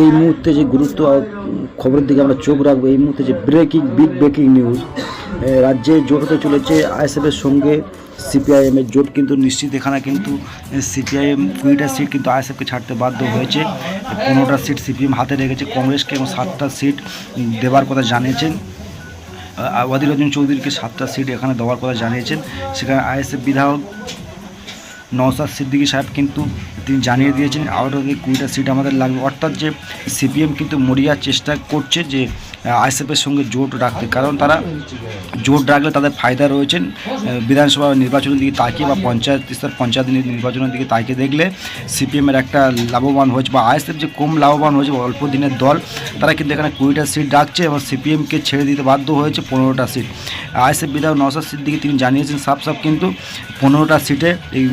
এই মুহূর্তে যে গুরুত্ব খবরের দিকে আমরা চোখ রাখব, এই মুহূর্তে যে ব্রেকিং বিগ ব্রেকিং নিউজ রাজ্যে জোট হতে চলেছে আইএসএফের সঙ্গে সিপিআইএমের জোট, কিন্তু নিশ্চিত এখানে কিন্তু সিপিআইএম কুড়িটা সিট কিন্তু আইএসএফকে ছাড়তে বাধ্য হয়েছে। পনেরোটা সিট সিপিএম হাতে রেখেছে কংগ্রেসকে এবং সাতটা সিট দেওয়ার কথা জানিয়েছেন। অধীর রঞ্জন চৌধুরীকে সাতটা সিট এখানে দেওয়ার কথা জানিয়েছেন। সেখানে আইএসএফ বিধায়ক নওসাদ সিদ্দিকী সাহেব কিন্তু তিনি জানিয়ে দিয়েছেন অফ কুড়িটা সিট আমাদের লাগবে। অর্থাৎ যে সিপিএম কিন্তু মরিয়ার চেষ্টা করছে যে আইএসএফের সঙ্গে জোট রাখতে। কারণ তারা জোট রাখলে তাদের ফায়দা রয়েছেন বিধানসভা নির্বাচনের দিকে তাকিয়ে বা পঞ্চায়েত স্তর পঞ্চায়েত নির্বাচনের দিকে তাকিয়ে দেখলে সিপিএমের একটা লাভবান হয়েছে বা আইএসএফ যে কম লাভবান হয়েছে অল্প দিনের দল, তারা কিন্তু এখানে কুড়িটা সিট রাখছে এবং সিপিএমকে ছেড়ে দিতে বাধ্য হয়েছে পনেরোটা সিট আইএসএফ বিধায়ক নওসাদ সিদ্দিকী তিনি জানিয়েছেন, সাফ সাফ কিন্তু পনেরোটা সিটে এই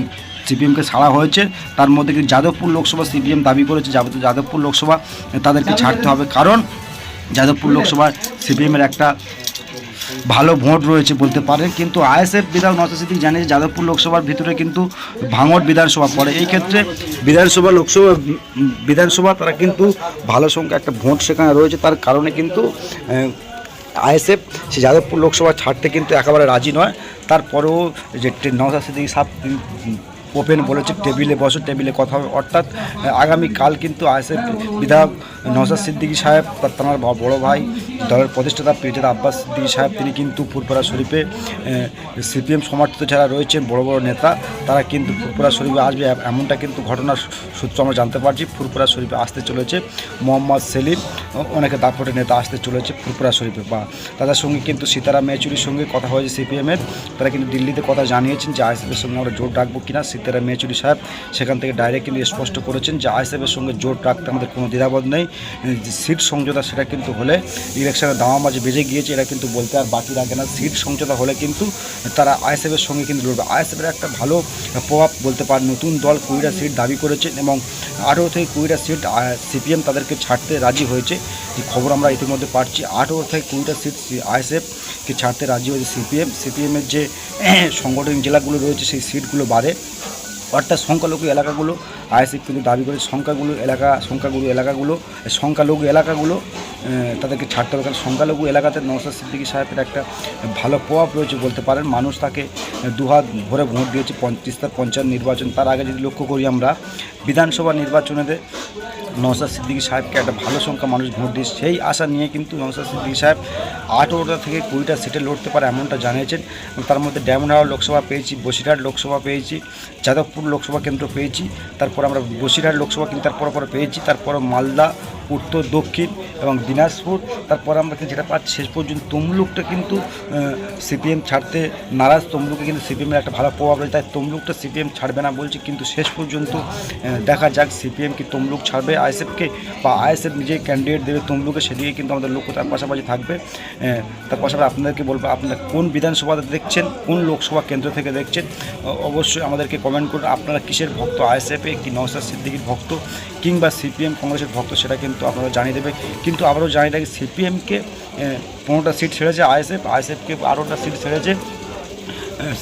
সিপিএমকে ছাড়া হয়েছে। তার মধ্যে কিন্তু যাদবপুর লোকসভা সিপিএম দাবি করেছে যাদবপুর লোকসভা তাদেরকে ছাড়তে হবে। কারণ যাদবপুর লোকসভায় সিপিএমের একটা ভালো ভোট রয়েছে বলতে পারেন। কিন্তু আইএসএফ বিধায়ক নওসাদ সিদ্দিক যে যাদবপুর লোকসভার ভিতরে কিন্তু ভাঙড় বিধানসভা পড়ে। এই ক্ষেত্রে বিধানসভা, লোকসভা, বিধানসভা তারা কিন্তু ভালো সংখ্যা একটা ভোট সেখানে রয়েছে। তার কারণে কিন্তু আইএসএফ সে যাদবপুর লোকসভা ছাড়তে কিন্তু একেবারে রাজি নয়। তারপরেও যে নওসাদ সিদ্দিকী সাপ ওপেন বলেছে, টেবিলে বসো, টেবিলে কথা হবে। অর্থাৎ আগামীকাল কিন্তু আইএসএফ বিধায়ক নওসাদ সিদ্দিকী সাহেব তার বড় ভাই, দলের প্রতিষ্ঠাতা পিরজাদা আব্বাস সিদ্দিকী সাহেব, তিনি কিন্তু ফুরপুরা শরীফে সিপিএম সমর্থিত যারা রয়েছেন, বড় বড় নেতা, তারা কিন্তু ফুরপুরা শরীফে আসবে। এমনটা কিন্তু ঘটনার সূত্র আমরা জানতে পারছি। ফুরপুরা শরীফে আসতে চলেছে মোহাম্মদ সেলিম। অনেকে দাপটের নেতা আসতে চলেছে ফুরপুরা শরীফে। বা তাদের সঙ্গে কিন্তু সীতারাম মেচুরির সঙ্গে কথা হয়েছে সিপিএমের। তারা কিন্তু দিল্লিতে কথা জানিয়েছেন যে আইএসএফের সঙ্গে আমরা জোট রাখব কিনা। সীতারাম মেচুরি সাহেব সেখান থেকে ডাইরেক্ট কিন্তু স্পষ্ট করেছেন যে আইএসএফের সঙ্গে জোট রাখতে আমাদের কোনো দ্বিধাবোধ নেই। সিট সমঝোতা সেটা কিন্তু হলে ইলেকশনের দামামাজি বেজে গিয়েছে, এটা কিন্তু বলতে আর বাকি রাখে না। সিট সমঝোতা হলে কিন্তু তারা আইএসএফের সঙ্গে কিন্তু লড়বে। আইএসএফের একটা ভালো প্রভাব বলতে পারে নতুন দল কুড়িটা সিট দাবি করেছেন এবং আঠেরো থেকে কুড়িটা সিট সিপিএম তাদেরকে ছাড়তে রাজি হয়েছে। এই খবর আমরা ইতিমধ্যে পাচ্ছি, আঠেরো থেকে কুড়িটা সিট আইএসএফকে ছাড়তে রাজি হয়েছে সিপিএম। সিপিএমের যে সংগঠনিক জেলাগুলো রয়েছে, সেই সিটগুলো বাদে অর্থাৎ সংখ্যালঘু এলাকাগুলো, আইএসএফ কিন্তু দাবি করে সংখ্যাগুলো এলাকা, সংখ্যাগুরু এলাকাগুলো সংখ্যালঘু এলাকাগুলো তাদেরকে ছাড়তে হবে। কারণ সংখ্যালঘু এলাকাতে নওসাদ সিদ্দিকী সাহেবের একটা ভালো প্রভাব রয়েছে বলতে পারেন। মানুষ তাকে দুহাত ভরে ভোট দিয়েছে, পঞ্চাশ পঞ্চায়েত নির্বাচন। তার আগে যদি লক্ষ্য করি আমরা, বিধানসভা নির্বাচনেতে নওসাদ সিদ্দিকী সাহেবকে একটা ভালো সংখ্যা মানুষ ভোট দিয়েছে সেই আশা নিয়ে কিন্তু নওসাদ সিদ্দিকী সাহেব আঠেরোটা থেকে কুড়িটা সিটে লড়তে পারে এমনটা জানিয়েছেন। তার মধ্যে ড্যামনাড়া লোকসভা পেয়েছি, বসিরহাট লোকসভা পেয়েছি, যাদবপুর লোকসভা কেন্দ্র পেয়েছি, তারপর আমরা বসিরহাট লোকসভা কেন্দ্র তারপর পরে পেয়েছি, তারপর মালদা উত্তর, দক্ষিণ এবং দিনাজপুর। তারপর আমরা যেটা পাচ্ছি, শেষ পর্যন্ত তমলুকটা কিন্তু সিপিএম ছাড়তে নারাজ। তমলুকে কিন্তু সিপিএমের একটা ভালো প্রভাব রয়েছে, তাই তমলুকটা সিপিএম ছাড়বে না বলছে, কিন্তু শেষ পর্যন্ত দেখা যাক সিপিএম কি তমলুক ছাড়বে। আইএসএফকে বা আইএসএফ নিজে ক্যান্ডিডেট দেবে তমলুকে, সেদিকে কিন্তু আমাদের লক্ষ্য তার পাশাপাশি থাকবে। তার পাশাপাশি আপনাদেরকে বলব, আপনারা কোন বিধানসভা দেখছেন, কোন লোকসভা কেন্দ্র থেকে দেখছেন অবশ্যই আমাদেরকে কমেন্ট করুন। আপনারা কিসের ভক্ত, আইএসএফে কি নওসাদ সিদ্দিকির ভক্ত কিংবা সিপিএম কংগ্রেসের ভক্ত, সেটা কিন্তু আপনারা জানিয়ে দেবে। কিন্তু আবারও জানিয়ে রাখি, সিপিএমকে পনেরোটা সিট ছেড়েছে, আইএসএফ, আইএসএফকে আরোটা সিট ছেড়েছে।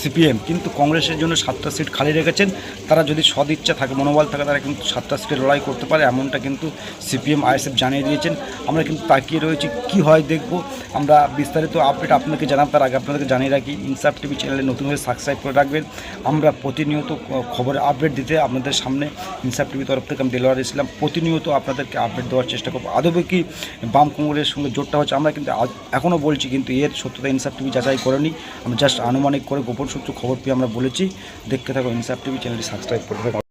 সিপিএম। কিন্তু কংগ্রেসের জন্য সাতটা সিট খালি রেখেছেন। তারা যদি সদিচ্ছা থাকে, মনোবল থাকে, তারা কিন্তু সাতটা সিটে লড়াই করতে পারে, এমনটা কিন্তু সিপিএম, আইএসএফ জানিয়ে দিয়েছেন। আমরা কিন্তু তাকিয়ে রয়েছি, কি হয় দেখব। আমরা বিস্তারিত আপডেট আপনাকে জানাব তার আগে আপনাদেরকে জানিয়ে রাখি ইনসাফ টিভি চ্যানেলে নতুন হয়ে সাবস্ক্রাইব করে রাখবেন। আমরা প্রতিনিয়ত খবরের আপডেট দিতে আপনাদের সামনে ইনসাফ টিভি তরফ থেকে আমি দেলোয়ার ইসলাম প্রতিনিয়ত আপনাদেরকে আপডেট দেওয়ার চেষ্টা করব। আদবে কি বাম কংগ্রেসের সঙ্গে জোটটা হচ্ছে, আমরা কিন্তু এখনও বলছি, কিন্তু এর সত্যতা ইনসাফ টিভি যাচাই করেনি। আমরা জাস্ট আনুমানিক করে গোপন সূত্র খবর পেয়ে আমরা বলেছি। দেখতে থাকো ইনসাফ টিভি চ্যানেলটি সাবস্ক্রাইব করে